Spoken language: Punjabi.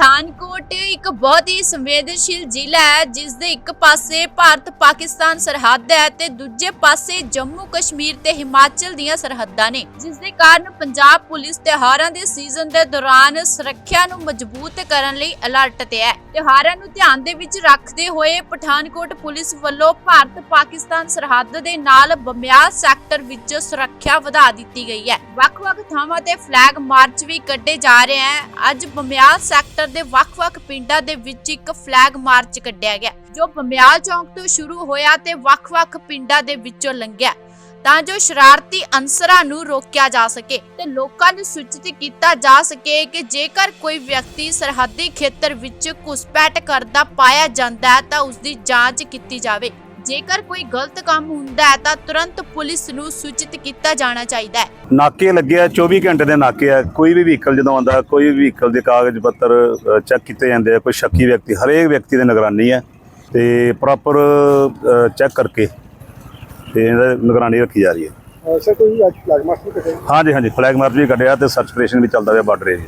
ਪਠਾਨਕੋਟ ਇੱਕ ਬਹੁਤ ਹੀ ਸੰਵੇਦਨਸ਼ੀਲ ਜ਼ਿਲ੍ਹਾ ਹੈ, ਜਿਸ ਦੇ ਇੱਕ ਪਾਸੇ ਭਾਰਤ ਪਾਕਿਸਤਾਨ ਸਰਹੱਦ ਹੈ ਤੇ ਦੂਜੇ ਪਾਸੇ ਜੰਮੂ ਕਸ਼ਮੀਰ ਤੇ ਹਿਮਾਚਲ ਦੀਆਂ ਸਰਹੱਦਾਂ ਨੇ। ਜਿਸ ਦੇ ਕਾਰਨ ਪੰਜਾਬ ਪੁਲਿਸ ਤਿਉਹਾਰਾਂ ਦੇ ਸੀਜ਼ਨ ਦੇ ਦੌਰਾਨ ਸੁਰੱਖਿਆ ਨੂੰ ਮਜ਼ਬੂਤ ਕਰਨ ਲਈ ਅਲਰਟ ਤੇ ਹੈ। ਤਿਉਹਾਰਾਂ ਨੂੰ ਧਿਆਨ ਦੇ ਵਿੱਚ ਰੱਖਦੇ ਹੋਏ ਪਠਾਨਕੋਟ ਪੁਲਿਸ ਵੱਲੋਂ ਭਾਰਤ ਪਾਕਿਸਤਾਨ ਸਰਹੱਦ ਦੇ ਨਾਲ ਬਮਿਆਲ ਸੈਕਟਰ ਵਿੱਚ ਸੁਰੱਖਿਆ ਵਧਾ ਦਿੱਤੀ ਗਈ ਹੈ। ਵੱਖ-ਵੱਖ ਥਾਵਾਂ ਤੇ ਫਲੈਗ ਮਾਰਚ ਵੀ ਕੱਢੇ ਜਾ ਰਹੇ ਹਨ ਅੱਜ ਬਮਿਆਲ ਸੈਕਟਰ ਦੇ ਵੱਖ-ਵੱਖ ਪਿੰਡਾਂ ਦੇ ਵਿੱਚ ਇੱਕ ਫਲੈਗ ਮਾਰਚ ਕੱਢਿਆ ਗਿਆ, ਜੋ ਬਮਿਆਲ ਚੌਂਕ ਤੋਂ ਸ਼ੁਰੂ ਹੋਇਆ ਤੇ ਵੱਖ-ਵੱਖ ਪਿੰਡਾਂ ਦੇ ਵਿੱਚੋਂ ਲੰਘਿਆ। ਤਾਂ ਜੋ ਸ਼ਰਾਰਤੀ ਅਨਸਰਾਂ ਨੂੰ ਰੋਕਿਆ ਜਾ ਸਕੇ ਤੇ ਲੋਕਾਂ ਨੂੰ ਸੂਚਿਤ ਕੀਤਾ ਜਾ ਸਕੇ ਕਿ ਜੇਕਰ ਕੋਈ ਵਿਅਕਤੀ ਸਰਹੱਦੀ ਖੇਤਰ ਵਿੱਚ ਘੁਸਪੈਠ ਕਰਦਾ ਪਾਇਆ ਜਾਂਦਾ ਹੈ ਤਾਂ ਉਸ ਦੀ ਜਾਂਚ ਕੀਤੀ ਜਾਵੇ। ਜੇਕਰ ਕੋਈ ਗਲਤ ਕੰਮ ਹੁੰਦਾ ਹੈ ਤਾਂ ਤੁਰੰਤ ਪੁਲਿਸ ਨੂੰ ਸੂਚਿਤ ਕੀਤਾ ਜਾਣਾ ਚਾਹੀਦਾ ਹੈ। ਨਾਕੇ ਲੱਗੇ ਆ 24 ਘੰਟੇ ਦੇ ਨਾਕੇ ਆ। ਕੋਈ ਵੀ ਵਹੀਕਲ ਜਦੋਂ ਆਉਂਦਾ ਕੋਈ ਵੀ ਵਹੀਕਲ ਦੇ ਕਾਗਜ਼ ਪੱਤਰ ਚੈੱਕ ਕੀਤੇ ਜਾਂਦੇ ਆ ਕੋਈ ਸ਼ੱਕੀ ਵਿਅਕਤੀ ਹਰੇਕ ਵਿਅਕਤੀ ਦੀ ਨਿਗਰਾਨੀ ਹੈ ਤੇ ਪ੍ਰੋਪਰ ਚੈੱਕ ਕਰਕੇ ਤੇ ਇਹਦਾ ਨਿਗਰਾਨੀ ਰੱਖੀ ਜਾ ਰਹੀ ਹੈ। ਸਰ ਕੋਈ ਅੱਜ ਫਲੈਗ ਮਾਰਚ ਵੀ ਕੱਢਿਆ? ਹਾਂਜੀ ਹਾਂਜੀ ਫਲੈਗ ਮਾਰਚ ਵੀ ਕੱਢਿਆ ਤੇ ਸਰਚ ਆਪਰੇਸ਼ਨ ਵੀ ਚੱਲਦਾ ਪਿਆ ਬਾਰਡਰ ਏਰੀਆ